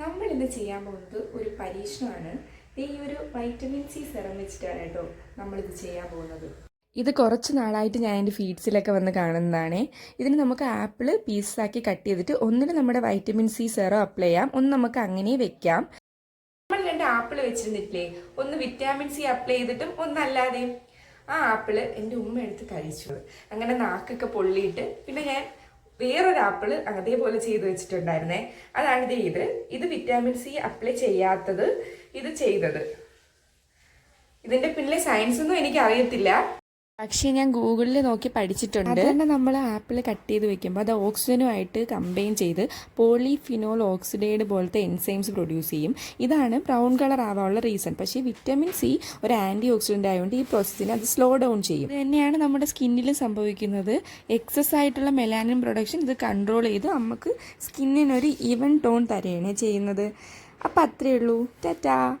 നമ്മൾ ഇന്ന് ചെയ്യാൻ പോകുന്നത് ഒരു പരീക്ഷണമാണ്. ഈ ഒരു വൈറ്റമിൻ സി സെറം വെച്ചിട്ടാണ് കേട്ടോ നമ്മളിത് ചെയ്യാൻ പോകുന്നത്. ഇത് കുറച്ച് നാളായിട്ട് ഞാൻ എന്റെ ഫീഡ്സിലൊക്കെ വന്ന് കാണുന്നതാണ്. ഇതിന് നമുക്ക് ആപ്പിൾ പീസാക്കി കട്ട് ചെയ്തിട്ട് ഒന്നിന് നമ്മുടെ വൈറ്റമിൻ സി സെറം അപ്ലൈ ചെയ്യാം. ഒന്ന് നമുക്ക് അങ്ങനെ വെക്കാം. നമ്മൾ രണ്ട് ആപ്പിൾ വെച്ചിരുന്നിട്ടില്ലേ? ഒന്ന് വിറ്റാമിൻ സി അപ്ലൈ ചെയ്തിട്ടും ഒന്നല്ലാതെയും ആ ആപ്പിൾ എന്റെ ഉമ്മ എടുത്ത് കഴിച്ചു. അങ്ങനെ നാക്കൊക്കെ പൊള്ളിയിട്ട് പിന്നെ ഞാൻ വേറൊരു ആപ്പിൾ അതേപോലെ ചെയ്ത് വെച്ചിട്ടുണ്ടായിരുന്നേ. അതാണ് ഇത് ചെയ്ത്. ഇത് വിറ്റാമിൻ സി അപ്ലൈ ചെയ്യാത്തത് ഇത് ചെയ്തത്. ഇതിന്റെ പിന്നിലെ സയൻസ് ഒന്നും എനിക്ക് അറിയത്തില്ല പക്ഷേ ഞാൻ ഗൂഗിളിൽ നോക്കി പഠിച്ചിട്ടുണ്ട്. അതുകൊണ്ട് നമ്മൾ ആപ്പിൾ കട്ട് ചെയ്ത് വെക്കുമ്പോൾ അത് ഓക്സിജനുമായിട്ട് കമ്പൈൻ ചെയ്ത് പോളിഫിനോൾ ഓക്സിഡേഡ് പോലത്തെ എൻസൈംസ് പ്രൊഡ്യൂസ് ചെയ്യും. ഇതാണ് ബ്രൗൺ കളർ ആവാനുള്ള റീസൺ. പക്ഷേ വിറ്റമിൻ സി ഒരു ആന്റി ഓക്സിഡന്റ് ആയതുകൊണ്ട് ഈ പ്രോസസ്സിനെ അത് സ്ലോ ഡൗൺ ചെയ്യും. ഇത് തന്നെയാണ് നമ്മുടെ സ്കിന്നിൽ സംഭവിക്കുന്നത്. എക്സസ് ആയിട്ടുള്ള മെലാനിൻ പ്രൊഡക്ഷൻ ഇത് കൺട്രോൾ ചെയ്ത് നമുക്ക് സ്കിന്നിനൊരു ഈവൻ ടോൺ തരുകയാണ് ചെയ്യുന്നത്. അപ്പം അത്രയേ ഉള്ളൂ. ടാറ്റാ.